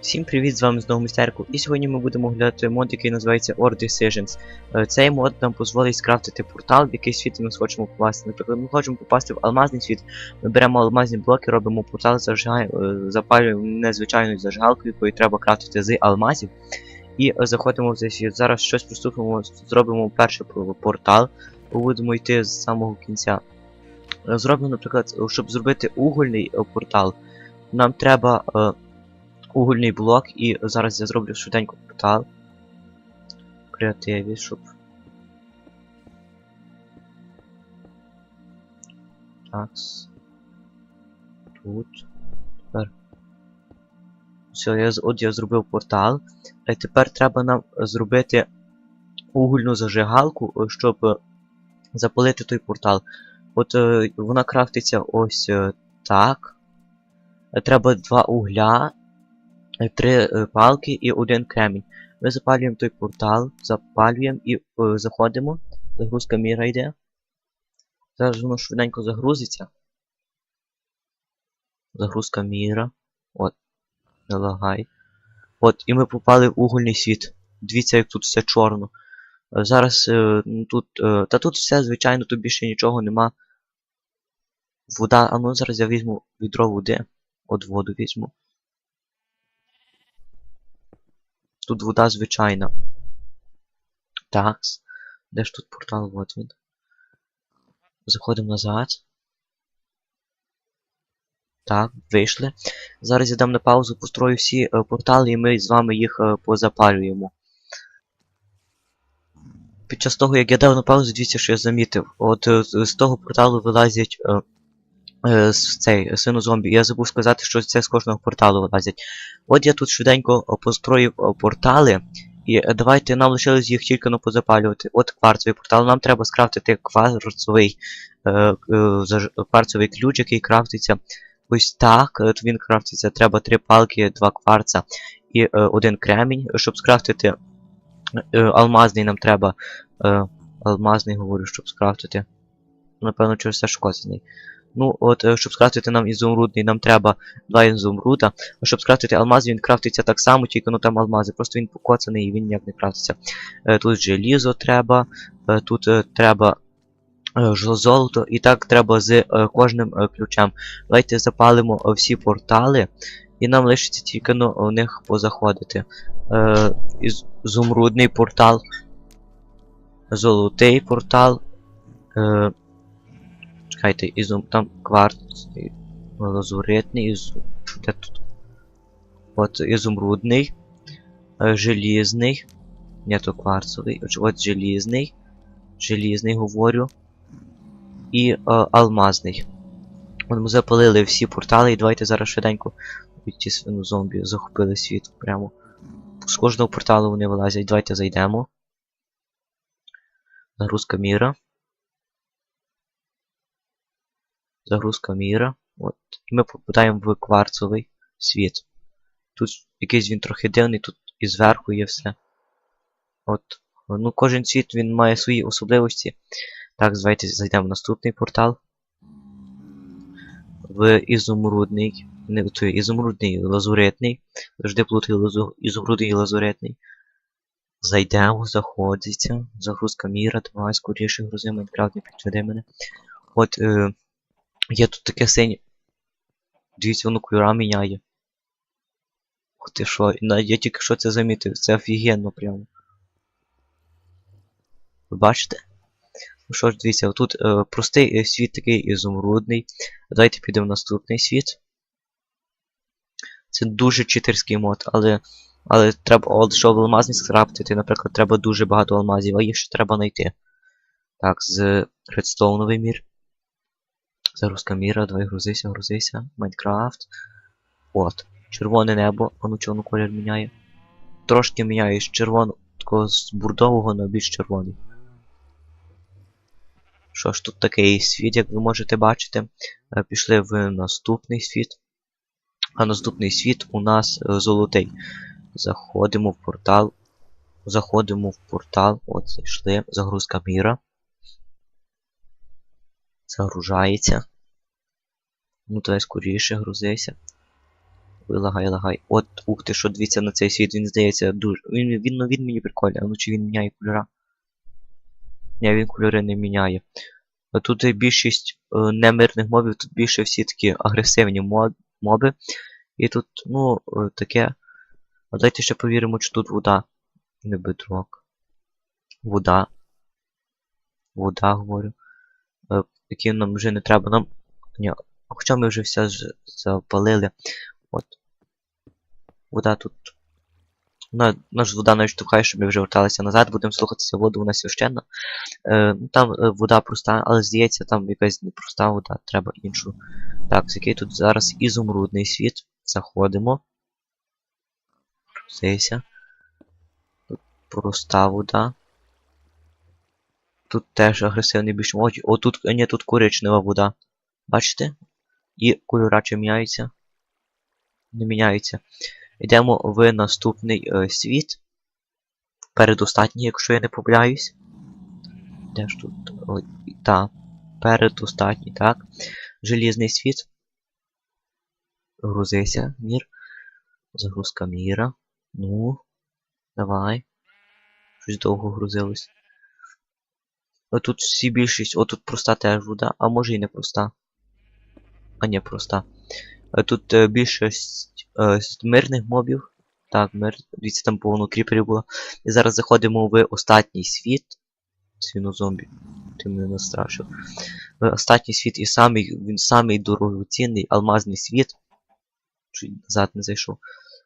Всім привіт, з вами знову містерку. І сьогодні ми будемо оглядати мод, який називається Or Decisions. Е, Цей мод нам дозволить скрафтити портал, в який світ ми хочемо попасти. Наприклад, ми хочемо попасти в алмазний світ. Ми беремо алмазні блоки, робимо портал, зажигаємо, е, запалюємо незвичайною зажигалкою, якою треба крафтити з алмазів. І е, заходимо в цей світ. Зараз щось приступимо, зробимо перший пор- портал, будемо йти з самого кінця. Зробимо, наприклад, щоб зробити угольний портал, нам треба. Е, угольний блок, і зараз я зроблю швиденько портал. Креативі, щоб. Такс. Тут. Тепер. Все, я, от я зробив портал. А тепер треба нам зробити угольну зажигалку, е, щоб е, запалити той портал. От е, вона крафтиться ось е, так. Е, Треба два угля, е, три е, палки і один кремінь. Ми запалюємо той портал, запалюємо і е, заходимо. Загрузка міра йде. Зараз воно швиденько загрузиться. Загрузка міра. От. Не лагай. От, і ми попали в угольний світ. Дивіться, як тут все чорно. Е, Зараз е, тут. е, та тут все, звичайно, тут більше нічого нема. Вода, а ну зараз я візьму відро води. От воду візьму. Тут вода звичайна. Такс. Де ж тут портал? Вот він. Заходимо назад. Так, вийшли. Зараз я дам на паузу, построю всі е, портали і ми з вами їх е, позапалюємо. Під час того, як я дав на паузу, дивіться, що я замітив. От е, з, того порталу вилазять е, цей сину зомбі. Я забув сказати, що це з кожного порталу вилазять. От я тут швиденько е, построїв е, портали. І е, давайте нам лишилось їх тільки но позапалювати. От кварцевий портал. Нам треба скрафтити кварцевий, е, е, кварцевий ключ, який крафтиться ось так. Е, От він крафтиться. Треба три палки, два кварца і е, один кремінь. Щоб скрафтити е, алмазний нам треба. Е, алмазний говорю, щоб скрафтити. Напевно, через все шкоцаний. Ну, от, е, щоб скрафтити нам ізумрудний, нам треба два ізумруда. А щоб скрафтити алмаз, він крафтиться так само, тільки ну там алмази. Просто він покоцаний і він ніяк не крафтиться. Е, тут желізо треба, е, тут треба золото, і так треба з кожним ключем. Давайте запалимо всі портали, і нам лишиться тільки ну, у них позаходити. Е, Ізумрудний портал, золотий портал. Чекайте, ізум, там кварц, лазуритний, із, де тут? От ізумрудний, е, желізний. Ні, то кварцовий. От- От желізний. Желізний говорю. І е, алмазний. От ми запалили всі портали, і давайте зараз швиденько ті свину зомбі захопили світ прямо. З кожного порталу вони вилазять. Давайте зайдемо. Загрузка міра. Загрузка міра. От. І ми попадаємо в кварцовий світ. Тут якийсь він трохи дивний, тут і зверху є все. От. Ну, кожен світ він має свої особливості. Так, давайте зайдемо в наступний портал. В ізумрудний. Не той ізумрудний лазуритний. Завжди плутаю лазу... ізумрудний і лазуритний. Зайдемо, заходиться. Загрузка міра, давай скоріше грузи Майнкрафт, не підведи мене. От е, є тут таке синє. Дивіться, воно кольора міняє. Ух ти що, я тільки що це замітив, це офігенно прямо. Ви бачите? Ну що ж, дивіться, тут е, простий е, світ такий ізумрудний. Давайте підемо в наступний світ. Це дуже читерський мод, але. Але треба, от, щоб алмазні скрафтити, наприклад, треба дуже багато алмазів, а їх ще треба знайти. Так, з редстоуновий мір. Загрузка міра, давай грузися, грузися. Майнкрафт. От. Червоне небо, а ну чого колір міняє. Трошки міняє з червоного, такого з бурдового на більш червоний. Що ж, тут такий світ, як ви можете бачити. Е, Пішли в наступний світ. А наступний світ у нас е, золотий. Заходимо в портал. Заходимо в портал. От, зайшли. Загрузка міра. Загружається. Ну, давай скоріше грузися. Ой, лагай. От, ух ти, що дивіться на цей світ, він здається дуже. Він, він, ну, він мені прикольний, а ну чи він міняє кольора? Ні, він кольори не міняє. А Тут більшість е, немирних мобів, тут більше всі такі агресивні мод, моби. І тут, ну, е, таке. А давайте ще повіримо, чи тут вода. Не бедрок. Вода. Вода, говорю. Е, які нам вже не треба. Нам. Ні, хоча ми вже все ж запалили. От. Вода тут. На, наш вода навіть штовхає, щоб ми вже верталися назад, будемо слухатися воду, вона священна. Е, ну, там е, вода проста, але здається, там якась непроста вода, треба іншу. Так, з який тут зараз ізумрудний світ. Заходимо. Здається. Проста вода. Тут теж агресивний більш моді. О, тут, ні, тут коричнева вода. Бачите? І кольора чи міняються? Не міняються. Йдемо в наступний е, світ. Передостатній, якщо я не помиляюсь. Де ж тут? Ой, та. Передостатній, так. Желізний світ. Грузися, мір. Загрузка міра. Ну. Давай. Щось довго грузилось. Отут всі більшість. Отут проста теж вода, а може і не проста. А не проста. Е, Тут е, більшість е, мирних мобів. Так, мир. Дивіться, там повно кріперів було. І зараз заходимо в останній світ. Свінозомбі. Ти мене настрашив. В останній світ і самий, він самий дорогоцінний алмазний світ. Чуть назад не зайшов.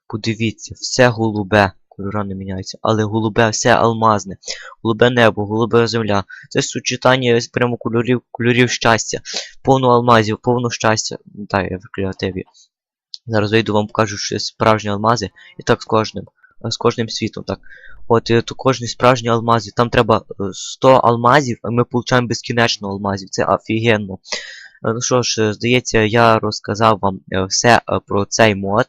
Подивіться, все голубе. Кольора не міняються, але голубе, все алмазне. Голубе небо, голубе земля. Це сучитання прямо кольорів, кольорів щастя. Повно алмазів, повно щастя. Так, я в креативі. Зараз вийду вам покажу, що справжні алмази. І так з кожним. е, З кожним світом, так. От е, то кожні справжні алмази. Там треба е, 100 алмазів, а ми получаємо безкінечно алмазів. Це офігенно. Е, Ну що ж, здається, я розказав вам е, все е, про цей мод.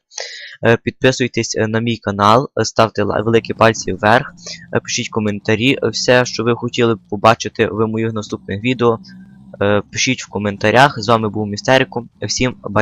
Підписуйтесь на мій канал, ставте великі пальці вверх, пишіть коментарі. Все, що ви хотіли б побачити в моїх наступних відео, пишіть в коментарях. З вами був Містерико. Всім бай.